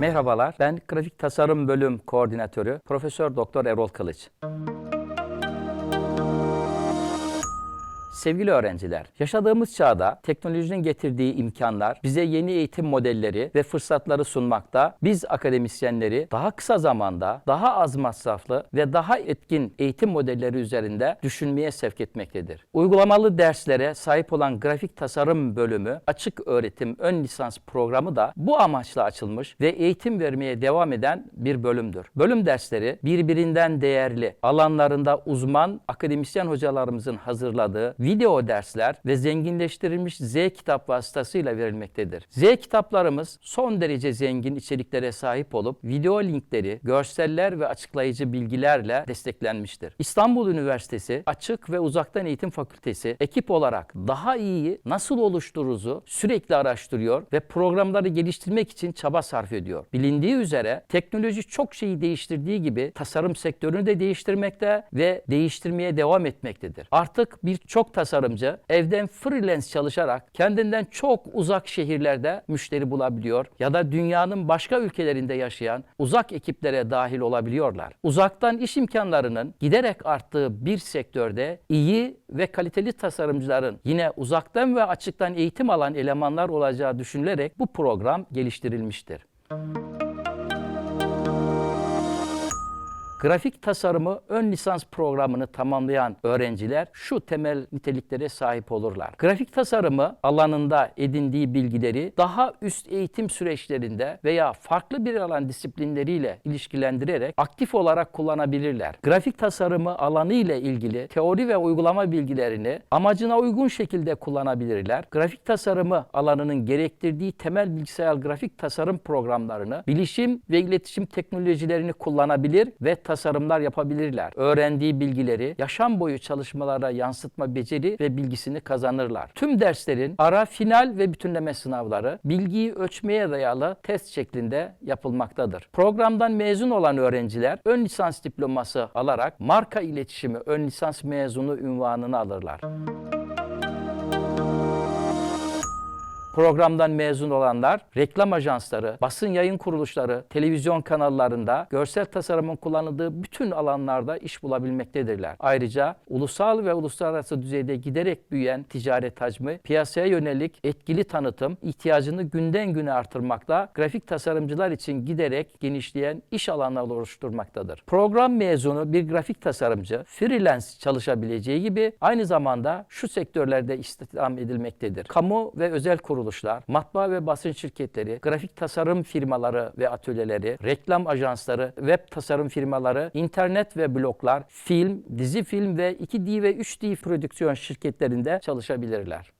Merhabalar. Ben Grafik Tasarım Bölüm Koordinatörü Profesör Doktor Erol Kılıç. Sevgili öğrenciler, yaşadığımız çağda teknolojinin getirdiği imkanlar bize yeni eğitim modelleri ve fırsatları sunmakta. Biz akademisyenleri daha kısa zamanda, daha az masraflı ve daha etkin eğitim modelleri üzerinde düşünmeye sevk etmektedir. Uygulamalı derslere sahip olan grafik tasarım bölümü açık öğretim ön lisans programı da bu amaçla açılmış ve eğitim vermeye devam eden bir bölümdür. Bölüm dersleri birbirinden değerli, alanlarında uzman akademisyen hocalarımızın hazırladığı video dersler ve zenginleştirilmiş Z kitap vasıtasıyla verilmektedir. Z kitaplarımız son derece zengin içeriklere sahip olup video linkleri, görseller ve açıklayıcı bilgilerle desteklenmiştir. İstanbul Üniversitesi Açık ve Uzaktan Eğitim Fakültesi ekip olarak daha iyi nasıl oluştururuzu sürekli araştırıyor ve programları geliştirmek için çaba sarf ediyor. Bilindiği üzere teknoloji çok şeyi değiştirdiği gibi tasarım sektörünü de değiştirmekte ve değiştirmeye devam etmektedir. Artık birçok tasarımcı evden freelance çalışarak kendinden çok uzak şehirlerde müşteri bulabiliyor ya da dünyanın başka ülkelerinde yaşayan uzak ekiplere dahil olabiliyorlar. Uzaktan iş imkanlarının giderek arttığı bir sektörde iyi ve kaliteli tasarımcıların yine uzaktan ve açıktan eğitim alan elemanlar olacağı düşünülerek bu program geliştirilmiştir. Grafik tasarımı ön lisans programını tamamlayan öğrenciler şu temel niteliklere sahip olurlar. Grafik tasarımı alanında edindiği bilgileri daha üst eğitim süreçlerinde veya farklı bir alan disiplinleriyle ilişkilendirerek aktif olarak kullanabilirler. Grafik tasarımı alanı ile ilgili teori ve uygulama bilgilerini amacına uygun şekilde kullanabilirler. Grafik tasarımı alanının gerektirdiği temel bilgisayar grafik tasarım programlarını, bilişim ve iletişim teknolojilerini kullanabilir ve tasarımlar yapabilirler. Öğrendiği bilgileri yaşam boyu çalışmalara yansıtma beceri ve bilgisini kazanırlar. Tüm derslerin ara, final ve bütünleme sınavları bilgiyi ölçmeye dayalı test şeklinde yapılmaktadır. Programdan mezun olan öğrenciler ön lisans diploması alarak marka iletişimi ön lisans mezunu ünvanını alırlar. Programdan mezun olanlar reklam ajansları, basın yayın kuruluşları, televizyon kanallarında görsel tasarımın kullanıldığı bütün alanlarda iş bulabilmektedirler. Ayrıca ulusal ve uluslararası düzeyde giderek büyüyen ticaret hacmi, piyasaya yönelik etkili tanıtım ihtiyacını günden güne artırmakta, grafik tasarımcılar için giderek genişleyen iş alanları oluşturmaktadır. Program mezunu bir grafik tasarımcı freelance çalışabileceği gibi aynı zamanda şu sektörlerde istihdam edilmektedir. Kamu ve özel kuruluşlar, matbaa ve basın şirketleri, grafik tasarım firmaları ve atölyeleri, reklam ajansları, web tasarım firmaları, internet ve bloglar, film, dizi film ve 2D ve 3D prodüksiyon şirketlerinde çalışabilirler.